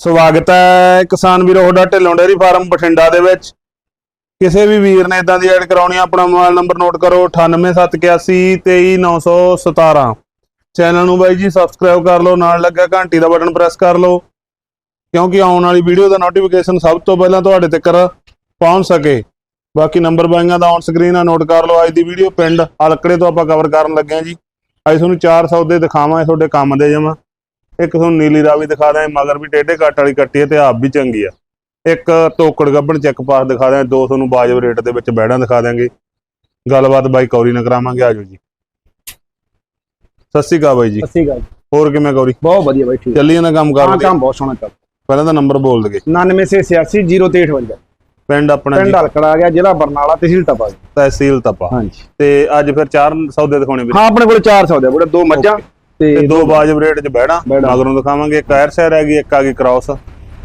ਸਵਾਗਤ ਹੈ ਕਿਸਾਨ ਵੀਰੋ ਤੁਹਾਡਾ ਢਿੱਲੋਂ ਡੇਅਰੀ ਫਾਰਮ ਬਠਿੰਡਾ ਦੇ ਵਿੱਚ। ਕਿਸੇ ਵੀ ਵੀਰ ਨੇ ਇਦਾਂ ਦੀ ਐਡ ਕਰਾਉਣੀ ਆ, ਆਪਣਾ ਮੋਬਾਈਲ ਨੰਬਰ ਨੋਟ ਕਰੋ 9871823917 ਚੈਨਲ ਨੂੰ ਬਾਈ ਜੀ ਸਬਸਕ੍ਰਾਈਬ ਕਰ ਲਓ ਨਾਲ ਲੱਗਾ ਘੰਟੀ ਦਾ ਬਟਨ ਪ੍ਰੈਸ ਕਰ ਲਓ ਕਿਉਂਕਿ ਆਉਣ ਵਾਲੀ ਵੀਡੀਓ ਦਾ ਨੋਟੀਫਿਕੇਸ਼ਨ ਸਭ ਤੋਂ ਪਹਿਲਾਂ ਤੁਹਾਡੇ ਤੱਕ ਪਹੁੰਚ ਸਕੇ। ਬਾਕੀ ਨੰਬਰ ਬਾਈਆਂ ਦਾ ਔਨ ਸਕਰੀਨ ਆ ਨੋਟ ਕਰ ਲਓ ਅੱਜ ਦੀ ਵੀਡੀਓ ਪਿੰਡ ਅਲਕੜੇ ਤੋਂ ਆਪਾਂ ਕਵਰ ਕਰਨ ਲੱਗੇ ਆ ਜੀ। ਅੱਜ ਤੁਹਾਨੂੰ ਚਾਰ ਸੌਦੇ ਦਿਖਾਵਾਂ ਤੁਹਾਡੇ ਕੰਮ ਦੇ ਜਮਾ। ਇੱਕ ਤੁਹਾਨੂੰ ਨੀਲੀ ਰਾਵੀ ਦਿਖਾ ਦਾਂ ਮਗਰ ਵੀ ਟੇਢੇ ਕੱਟ ਵਾਲੀ ਕੱਟੀ ਹੈ ਤੇ ਆਪ ਵੀ ਚੰਗੀ ਆ। ਇੱਕ ਤੋਕੜ ਗੱਬਣ ਚੈੱਕ ਪਾਸ ਦਿਖਾ ਦਾਂ ਦੋ ਤੁਹਾਨੂੰ ਬਾਜਬ ਰੇਟ ਦੇ ਵਿੱਚ ਬੈੜਾਂ ਦਿਖਾ ਦਾਂਗੇ ਗੱਲਬਾਤ ਬਾਈ ਕੌਰੀ ਨਾਲ ਕਰਾਵਾਂਗੇ ਆਜੋ ਜੀ। ਸਤਿ ਸ਼੍ਰੀ ਅਕਾਲ ਬਾਈ ਜੀ। ਸੱਚੀ ਗੱਲ ਹੋਰ ਕਿਵੇਂ ਕੌਰੀ? ਬਹੁਤ ਵਧੀਆ ਬਾਈ ਠੀਕ। ਚੱਲੀ ਜਾਂਦਾ ਕੰਮ ਹਾਂ ਕਰਦੇ? ਕੰਮ ਬਹੁਤ ਸੋਹਣਾ ਚੱਲ ਪਹਿਲਾਂ ਤਾਂ ਨੰਬਰ ਬੋਲ ਦਗੇ। 99 ਸੇ 86 0358 ਪਿੰਡ ਆਪਣਾ ਪਿੰਡ ਹਲਕੜਾ ਆ ਗਿਆ ਜ਼ਿਲ੍ਹਾ ਬਰਨਾਲਾ ਤਹਿਸੀਲ ਟਪਾ ਤਹਿਸੀਲ ਤਪਾ। ਹਾਂਜੀ। ਤੇ ਅੱਜ ਫਿਰ ਚਾਰ ਸੌਦੇ ਦਿਖਾਉਣੇ ਵੀਰੇ? ਹਾਂ ਆਪਣੇ ਕੋਲ 400 ਦੇ ਬੜੇ ਦੋ ਮੱਝਾਂ। ਤੇ ਦੋ ਬਾਜਬ ਰੇਟ 'ਚ ਬੈੜਾਂ। ਮਗਰੋਂ ਦਿਖਾਵਾਂਗੇ। ਇੱਕ ਐਰ ਸੈਰ ਹੈਗੀ ਇੱਕ ਆ ਗਈ ਕ੍ਰਾਸ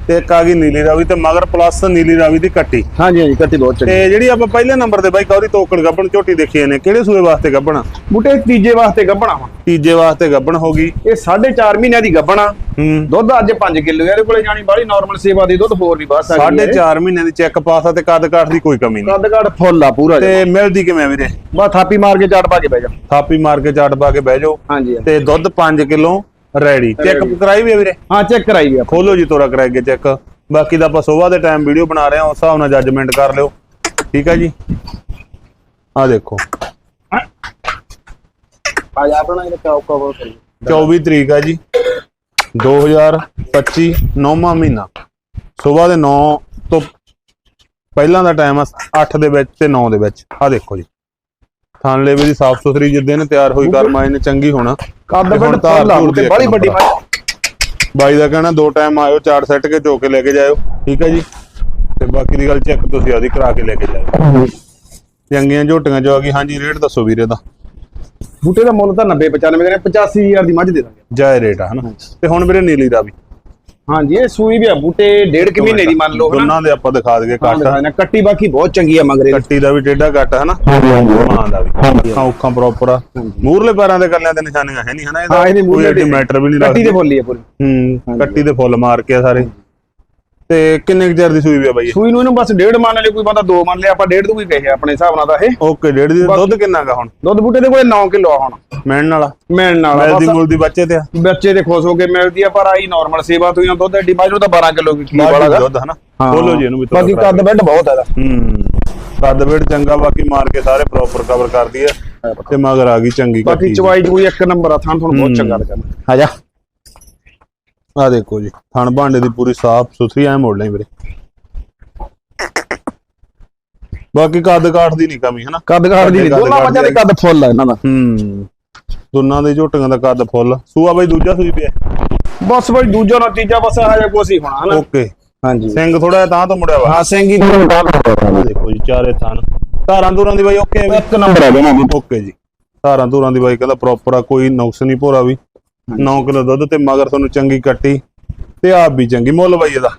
ਤੇ ਇੱਕ ਆ ਗਈ ਨੀਲੀ ਰਾਵੀ ਤੇ ਮਗਰ ਪਲੱਸ ਨੀਲੀ ਰਾਵੀ ਦੀ ਕੱਟੀ। ਹਾਂਜੀ ਹਾਂਜੀ ਕੱਟੀ ਬਹੁਤ ਚੰਗੀ। ਤੇ ਜਿਹੜੀ ਆਪਾਂ ਪਹਿਲੇ ਨੰਬਰ ਤੇ ਬਾਈ ਕੌਰੀ ਤੋਕੜ ਗੱਬਣ ਝੋਟੀ ਦੇਖੀ ਨੇ ਕਿਹੜੇ ਸੂਏ ਵਾਸਤੇ ਗੱਬਣਾ ਬੂਟੇ ਤੀਜੇ ਵਾਸਤੇ ਗੱਭਣਾ ਵਾ। ਤੀਜੇ ਵਾਸਤੇ ਗੱਬਣ ਹੋ ਗਈ। ਇਹ 4.5 ਮਹੀਨਿਆਂ ਦੀ ਗੱਭਣਾ। ਦੁੱਧ ਅੱਜ 5 ਕਿਲੋ ਇਹਦੇ ਕੋਲੇ ਜਾਣੀ ਬਾਹਲੀ ਨਾਰਮਲ ਸੇਵਾ ਦੀ ਦੁੱਧ ਹੋਰ ਵੀ ਵੱਧ ਸਕਦੀ ਸਾਢੇ 4 ਮਹੀਨਿਆਂ ਦੀ ਚੈੱਕ ਪਾਸ ਆ ਤੇ ਕੱਦ ਕਾਠ ਦੀ ਕੋਈ ਕਮੀ ਨਹੀਂ। ਕੱਦ ਕੱਦ ਫੁੱਲ ਆ ਪੂਰਾ ਤੇ ਮਿਲਦੀ ਕਿਵੇਂ ਵੀਰੇ? ਬਸ ਥਾਪੀ ਮਾਰ ਕੇ ਚਾਟ ਪਾ ਕੇ ਬਹਿ ਜਾ। ਥਾਪੀ ਮਾਰ ਕੇ ਚਾਟ ਪਾ ਕੇ ਬਹਿ ਜਾਓ। ਹਾਂਜੀ ਤੇ ਦੁੱਧ 5 ਕਿਲੋ ਰੈਡੀ। ਚੈੱਕ ਕਰਾਈ ਵੀ ਆ ਵੀਰੇ? ਹਾਂ ਚੈੱਕ ਕਰਾਈ ਗਿਆ ਖੋਲੋ ਜੀ ਤੋਰਾ ਕਰਾਈਏ ਚੈੱਕ। ਬਾਕੀ ਦਾ ਆਪਾਂ ਸਵੇਰ ਦੇ ਟਾਈਮ ਵੀਡੀਓ ਬਣਾ ਰਹੇ ਹਾਂ ਉਸ ਹਿਸਾਬ ਨਾਲ ਜੱਜਮੈਂਟ ਕਰ ਲਿਓ। ਠੀਕ ਹੈ ਜੀ? ਆ ਦੇਖੋ। ਆ ਜਾ ਆਪਣਾ ਇਹ ਕਾਉ ਕਰੀ 24 ਤਰੀਕ ਹੈ ਜੀ। 2025 ਨੌਵਾਂ ਮਹੀਨਾ। ਸਵੇਰ ਦੇ 9 ਤੋਂ ਪਹਿਲਾਂ ਦਾ ਟਾਈਮ ਆ 8 ਦੇ ਵਿੱਚ ਤੇ 9 ਦੇ ਵਿੱਚ। ਆ ਦੇਖੋ ਜੀ। ਥਾਨ ਲੇਵੇ ਦੀ ਸਾਫ਼ ਸੁਥਰੀ ਜਿੱਦੇ ਨੇ ਤਿਆਰ ਹੋਈ ਕਰਮ ਆਏ ਨੇ ਚੰਗੀ ਹੋਣਾ। ਕੱਦ ਤੇ ਬੱਡ ਫੁੱਲ ਆ ਬਾਹਲੀ ਇੱਕ ਵੱਡੀ। ਬਾਈ ਦਾ ਕਹਿਣਾ ਦੋ ਟਾਈਮ ਆਇਓ ਚਾਰ ਸੈੱਟ ਕੇ ਚੋ ਕੇ ਲੈ ਕੇ ਜਾਇਓ। ਠੀਕ ਹੈ ਜੀ? ਤੇ ਬਾਕੀ ਦੀ ਗੱਲ ਚੈੱਕ ਤੁਸੀਂ ਆਦੀ ਕਰਾ ਕੇ ਲੈ ਕੇ ਜਾਇਓ। ਚੰਗੀਆਂ ਝੋਟੀਆਂ ਜੋ ਆ ਗਈ। ਹਾਂਜੀ ਰੇਟ ਦੱਸੋ ਵੀਰੇ ਦਾ। ਬੂਟੇ ਦਾ ਮੁੱਲ ਤਾਂ 90 95 ਦੇ 85000 ਦੀ ਮੱਝ ਦੇ ਦਾਂਗੇ। ਜਾਇ ਰੇਟ ਆ ਹਨਾ? ਤੇ ਹੁਣ ਵੀਰੇ ਨੀਲੀ ਦਾ ਵੀ। ਹਾਂਜੀ ਇਹ ਸੂਈ ਵੀ ਆ ਬੂਟੇ ਡੇਢ ਕੁ ਮਹੀਨੇ ਦੀ ਮੰਨ ਲਓ ਹਨਾ? ਦੋਨਾਂ ਦੇ ਆਪਾਂ ਦਿਖਾ ਦਈਏ ਹਾਂ, ਕੱਟ। ਹਾਂ। ਕੱਟੀ ਬਾਕੀ ਬਹੁਤ ਚੰਗੀ ਆ ਮਗਰੇ ਦੀ। ਕੱਟੀ ਦਾ ਵੀ ਟੇਢਾ ਕੱਟ ਹੈ ਨਾ ਮਾਂ ਦਾ ਵੀ। ਉੱਖਾਂ ਪ੍ਰੋਪਰ ਆ। ਮੂਰਲੇ ਪੈਰਾਂ ਦੇ ਕੱਲਿਆਂ ਤੇ ਨਿਸ਼ਾਨੀਆਂ ਹੈ ਨਹੀਂ ਹਨਾ? ਹਾਂ, ਇਹਦੀ ਕੋਈ ਮੈਟਰ ਵੀ ਨਹੀਂ ਕੱਟੀ ਦੇ ਫੁੱਲ ਹੀ ਆ ਪੂਰੀ। ਹੂੰ ਕੱਟੀ ਦੇ ਫੁੱਲ ਮਾਰ ਕੇ ਆ ਸਾਰੇ। ਤੇ ਕਿੰਨੇ ਕੁ ਚਿਰ ਦੀ ਸੂਈ ਵੀ ਆ ਬਾਈ ਸੂਈ ਨੂੰ ਇਹਨੂੰ ਬਸ ਡੇਢ ਮੰਨ ਲਿਆ ਕੋਈ ਬੰਦਾ ਦੋ ਮੰਨ ਲਿਆ ਆਪਾਂ ਡੇਢ ਤੋਂ ਵੀ ਕਹੇ ਆਪਣੇ ਹਿਸਾਬ ਨਾਲ ਤਾਂ ਇਹ। ਓਕੇ ਡੇਢ ਦੀ ਦੁੱਧ ਕਿੰਨਾ ਗਾ ਹੁਣ? ਦੁੱਧ ਬੂਟੇ ਦੇ ਕੋਲੇ 9 ਕਿਲੋ ਆ ਹੁਣ। ਮੈਣ ਵਾਲਾ। ਮਿਲਣ ਨਾਲ ਆ ਮਿਲਦੀ ਮੁਲਦੀ ਬੱਚੇ ਤੇ ਆ। ਬੱਚੇ ਦੇ ਖੁਸ਼ ਹੋ ਕੇ ਮਿਲਦੀ ਆ ਪਰ ਆਈ ਨਾਰਮਲ ਸੇਵਾ ਤੋਂ ਜਾਂ ਦੁੱਧ ਐਡੀ ਬਾਜੂ ਤਾਂ 12 ਕਿਲੋ ਕੀ ਵਾਲਾ ਦੁੱਧ ਹਨਾ ਖੋਲੋ ਜੀ ਇਹਨੂੰ ਵੀ ਬਾਕੀ ਕੱਦ ਬੈੱਡ ਬਹੁਤ ਹੈ ਹੂੰ ਕੱਦ ਵੇੜ ਚੰਗਾ ਬਾਕੀ ਮਾਰ ਕੇ ਸਾਰੇ ਪ੍ਰੋਪਰ ਕਵਰ ਕਰਦੀ ਹੈ ਤੇ ਮਗਰ ਆ ਗਈ ਚੰਗੀ ਬਾਕੀ ਚਵਾਈ ਚੂਈ ਇੱਕ ਨੰਬਰ ਆ ਥਾਂ ਤੁਹਾਨੂੰ ਬਹੁਤ ਚੰਗਾ ਲੱਗਦਾ ਆ ਜਾ। ਆ ਦੇਖੋ ਜੀ ਥਣ ਭਾਂਡੇ ਦੀ ਪੂਰੀ ਸਾਫ਼ ਸੁਥਰੀ ਐ ਮੋੜ ਲਈ ਵੀਰੇ। ਬਾਕੀ ਕੱਦ ਕਾਠ ਦੀ ਨਹੀਂ ਕਮੀ ਹਨਾ? ਕੱਦ ਕਾਠ ਦੀ ਨਹੀਂ ਦੋਨਾਂ ਮੱਝਾਂ ਦੇ ਕੱਦ ਫੁੱਲ ਆ ਇਹਨਾਂ ਦਾ। ਹੂੰ। ਦੋਨਾਂ ਦੇ ਝੋਟੀਆਂ ਦਾ ਕੱਦ ਫੁੱਲ। ਸੂਆ ਬਾਈ ਦੂਜਾ ਸੂਈ ਪਿਆ। ਬਸ ਬਈ ਦੂਜਾ ਨਤੀਜਾ ਬਸ ਇਹੋ ਜਿਹਾ ਕੁਛ ਹੀ ਹੋਣਾ ਹਨਾ? ਓਕੇ। ਹਾਂਜੀ। ਸਿੰਘ ਥੋੜਾ ਜਿਹਾ ਤਾਂ ਤੋਂ ਮੁੜਿਆ ਵਾ। ਹਾਂ ਸਿੰਘੀ ਆਹ ਦੇਖੋ ਜੀ ਚਾਰੇ ਥਣ। ਧਾਰਾਂ ਧੂਰਾਂ ਦੀ ਬਾਈ ਓਕੇ ਹੈ ਇੱਕ ਨੰਬਰ ਆ ਦੇਣਾ ਓਕੇ ਜੀ। ਧਾਰਾਂ ਧੂਰਾਂ ਦੀ ਬਾਈ ਕਹਿੰਦਾ ਪ੍ਰੋਪਰ ਆ ਕੋਈ ਨੁਕਸ ਨਹੀਂ ਭੋਰਾ ਵੀ। 9 ਕਿਲੋ ਦੁੱਧ ਤੇ ਮਗਰ ਤੁਹਾਨੂੰ ਚੰਗੀ ਕੱਟੀ ਤੇ ਆਪ ਵੀ ਚੰਗੀ ਮੁੱਲ ਬਾਈ ਇਹਦਾ।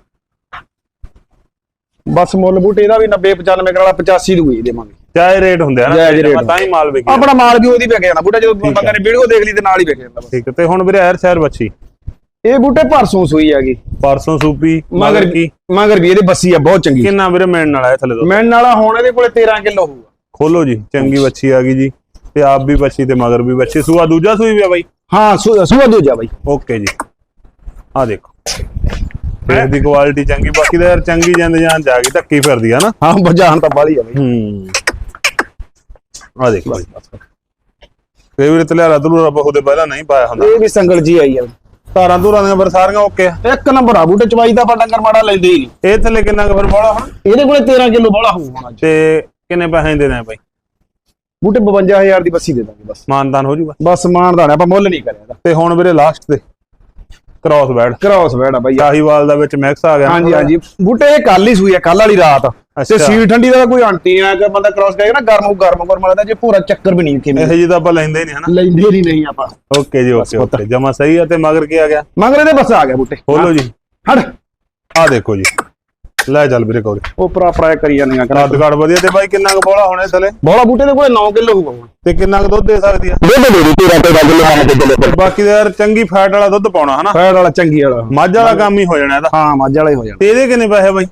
ਬਸ ਮੁੱਲ ਬੂਟੇ ਇਹਦਾ ਵੀ 90 95 ਕਰਾਲਾ 85 ਦੀ ਹੋਈ ਦੇਵਾਂਗੇ। ਚਾਹੇ ਰੇਟ ਹੁੰਦੇ ਆ ਨਾ ਜਾਇਜ਼ ਤਾਂ ਹੀ ਮਾਲ ਵਿਕਿਆ ਆਪਣਾ ਮਾਲ ਵੀ ਉਹਦੀ ਵਿਕ ਜਾਣਾ ਬੂਟਾ ਜਦੋਂ ਬੰਦੇ ਨੇ ਵੀਡੀਓ ਦੇਖ ਲਈ ਤੇ ਨਾਲ ਹੀ ਵਿਕ ਜਾਂਦਾ ਠੀਕ ਤੇ ਹੁਣ ਵੀਰੇ ਐਰ ਸ਼ਹਿਰ ਬੱਚੀ ਇਹ ਬੂਟੇ ਪਰਸੋਂ ਸੂਈ ਹੈਗੀ। ਪਰਸੋਂ ਸੂਪੀ ਮਗਰ ਕੀ? ਮਗਰ ਵੀ ਇਹਦੇ ਬੱਸੀ ਆ ਬਹੁਤ ਚੰਗੀ। ਕਿੰਨਾ ਵੀਰੇ ਮਿਲਣ ਵਾਲਾ ਹੈ ਥੱਲੇ ਤੋਂ? ਮਿਲਣ ਵਾਲਾ ਹੁਣ ਇਹਦੇ ਕੋਲੇ 13 ਕਿਲੋ ਹੋਊਗਾ। ਖੋਲੋ ਜੀ ਚੰਗੀ ਬੱਚੀ ਆ ਗਈ ਜੀ ਤੇ ਆਪ ਵੀ ਬੱਚੀ ਤੇ ਮਗਰ ਵੀ ਬੱਚੀ ਸੂਆ ਦੂਜਾ ਸੂਈ ਵੀ ਆ ਬਾਈ। ਹਾਂ ਸੂਆ ਦੂਜਾ ਬਾਈ। ਓਕੇ ਜੀ। ਆ ਦੇਖੋ। ਫੇਰ ਦੀ ਕੁਆਲਿਟੀ ਚੰਗੀ ਬਾਕੀ ਤਾਂ ਯਾਰ ਚੰਗੀ ਜਾਂਦੇ ਜਾਨ ਜਾ ਗਈ ਧੱਕੀ ਫਿਰਦੀ ਆ ਨਾ। ਹਾਂ ਬਜਾਨ ਤਾਂ ਬਾਲੀ ਆ ਬਾਈ। ਹੂੰ। ਆ ਦੇਖੋ ਜੀ ਕਈ ਵਾਰ ਤਲਿਆਰਾ ਤਲੂਰਾ ਬਹੁਤੇ ਪਹਿਲਾਂ ਨਹੀਂ ਪਾਇਆ ਹੁੰਦਾ। ਇਹ ਵੀ ਸੰਗਲ ਜੀ ਆਈ ਆ। ਧਾਰਾਂ ਧੂਰਾਂ ਦੀਆਂ ਪਰ ਸਾਰੀਆਂ ਓਕੇ ਆ। ਇੱਕ ਨੰਬਰ ਆ ਬੂਟੇ ਚਵਾਈ ਦਾ ਆਪਾਂ ਡੰਗਰ ਮਾੜਾ ਲੈਂਦੇ ਹੀ ਨਹੀਂ। ਇਹ ਥੱਲੇ ਕਿੰਨਾ ਫਿਰ ਬੋਲਾ ਹੁਣ? ਇਹਦੇ ਕੋਲੇ 13 ਕਿਲੋ ਬੋਲਾ ਹੋਊਗਾ ਤੇ ਕਿੰਨੇ ਪੈਸੇ ਦੇ ਦੇਣੇ ਬਾਈ? ਬੂਟੇ 52000 ਦੀ ਬੱਸੀ ਦੇ ਦਾਂਗੇ ਬਸ। ਮਾਨਦਾਨ ਹੋ ਜੂਗਾ ਬਸ ਮਾਨਦਾਨ ਆਪਾਂ ਮੁੱਲ ਨਹੀਂ ਕਰਿਆ ਇਹਦਾ। ਤੇ ਹੁਣ ਵੀਰੇ ਲਾਸਟ ਤੇ ਕ੍ਰਾਸ ਬੈਡ ਕ੍ਰਾਸ ਬੈੜਾ ਬਾਈ। ਸ਼ਾਹੀਵਾਲ ਦਾ ਵਿੱਚ ਮਿਕਸ ਆ ਗਿਆ। ਹਾਂਜੀ ਹਾਂਜੀ। ਬੂਟੇ ਇਹ ਕੱਲ ਹੀ ਸੂਈ ਆ ਕੱਲ ਵਾਲੀ ਰਾਤ। ਤੇ ਅੱਛਾ। ਸੀਲ ਠੰਡੀ ਦਾ ਤਾਂ ਕੋਈ ਅੰਟੀ ਆ ਕਿ ਬੰਦਾ ਕ੍ਰਾਸ ਕਰੇ ਨਾ ਗਰਮ ਗਰਮ ਗਰਮ ਲੱਗਦਾ ਜੇ ਪੂਰਾ ਚੱਕਰ ਵੀ ਨਹੀਂ ਕਿਵੇਂ ਇਹੋ ਜਿਹੀ ਤਾਂ ਆਪਾਂ ਲੈਂਦੇ ਨਹੀਂ ਹਨਾ? ਲੈਂਦੇ ਹੀ ਨਹੀਂ ਆਪਾਂ। ਓਕੇ ਜੀ ਓਕੇ ਓਕੇ ਜਮਾ ਸਹੀ ਆ ਤੇ ਮਗਰ ਕੀ ਆ ਗਿਆ? ਮਗਰੇ ਦੇ ਬਸ ਆ ਗਿਆ ਬੂਟੇ। ਖੋਲੋ ਜੀ। ਹਟ। ਆ ਦੇਖੋ ਜੀ। ਲੈ ਚੱਲ ਵੀਰੇ ਕੋਲ ਉਹ ਭਰਾ ਪ੍ਰਾਇ ਕਰੀ ਜਾਂਦੀਆਂ ਕਰ ਕੱਦ ਕਾਠ ਵਧੀਆ ਤੇ ਬਾਈ ਕਿੰਨਾ ਕੁ ਬੋਲਾ ਹੋਣੇ ਥਲੇ ਬੋਲਾ ਬੂਟੇ ਦੇ ਕੋਲੇ 9 ਕਿਲੋ ਹੋਊਗਾ। ਹੁਣ ਤੇ ਕਿੰਨਾ ਕੁ ਦੁੱਧ ਦੇ ਸਕਦੀ ਆ? ਦੁੱਧ ਦੇ ਦਿੱਤੀ ਰਾਤੇ ਦਾ ਕਿਲੋ ਆਣ ਕੇ ਤੇ ਬਾਕੀ ਦਾ ਯਾਰ ਚੰਗੀ ਫੈਟ ਵਾਲਾ ਦੁੱਧ ਪਾਉਣਾ ਹਨਾ? ਫੈਟ ਵਾਲਾ ਚੰਗੀ ਵਾਲਾ। ਮੱਝ ਵਾਲਾ ਕੰਮ ਹੀ ਹੋ ਜਾਣਾ ਇਹਦਾ। ਹਾਂ ਮੱਝ ਵਾਲਾ ਹੀ ਹੋ ਜਾਣਾ। ਤੇ ਇਹਦੇ ਕਿੰਨੇ ਪੈਸੇ ਬਾਈ?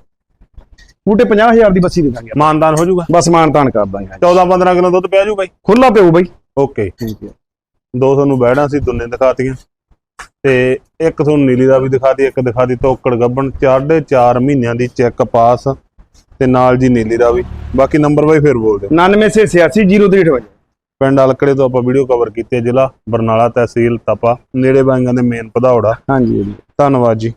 ਬੂਟੇ 50000 ਦੀ ਬੱਸੀ ਦੇ ਦਾਂਗੇ ਮਾਨਦਾਨ ਹੋ ਜਾਊਗਾ? ਬਸ ਮਾਨ ਤਾਨ ਕਰ ਦਾਂਗੇ 14 15 ਕਿਲੋ ਦੁੱਧ ਪਿਆ ਜੂ ਬਾਈ? ਖੁੱਲਾ ਪਿਓ ਬਾਈ। ਓਕੇ। ਠੀਕ ਹੈ। ਦੋ ਤੁਹਾਨੂੰ ਬੈੜਾਂ ਸੀ ਦੁੰਨੇ ਦਿਖਾਤੀਆਂ ਤੇ ਇੱਕ ਤੁਹਾਨੂੰ ਨੀਲੀ ਦਾ ਵੀ ਦਿਖਾਤੀ ਇੱਕ ਦਿਖਾਤੀ ਤੋਕੜ ਗੱਬਣ ਚਾਢੇ 4 ਮਹੀਨਿਆਂ ਦੀ ਚੈੱਕ ਪਾਸ ਤੇ ਨਾਲ ਜੀ ਨੀਲੀ ਦਾ ਵੀ। ਬਾਕੀ ਨੰਬਰ ਬਾਈ ਫਿਰ ਬੋਲ ਦਿਓ 99 ਸੇ 86 0358 ਪਿੰਡ ਅਲਕੜੇ ਤੋਂ ਆਪਾਂ ਵੀਡੀਓ ਕਵਰ ਕੀਤੀ ਹੈ ਜ਼ਿਲ੍ਹਾ ਬਰਨਾਲਾ ਤਹਿਸੀਲ ਤਪਾ ਨੇੜੇ ਬਾਈਆਂ ਦੇ ਮੇਨ ਪਧੌੜਾ ਹਾਂਜੀ। ਧੰਨਵਾਦ ਜੀ।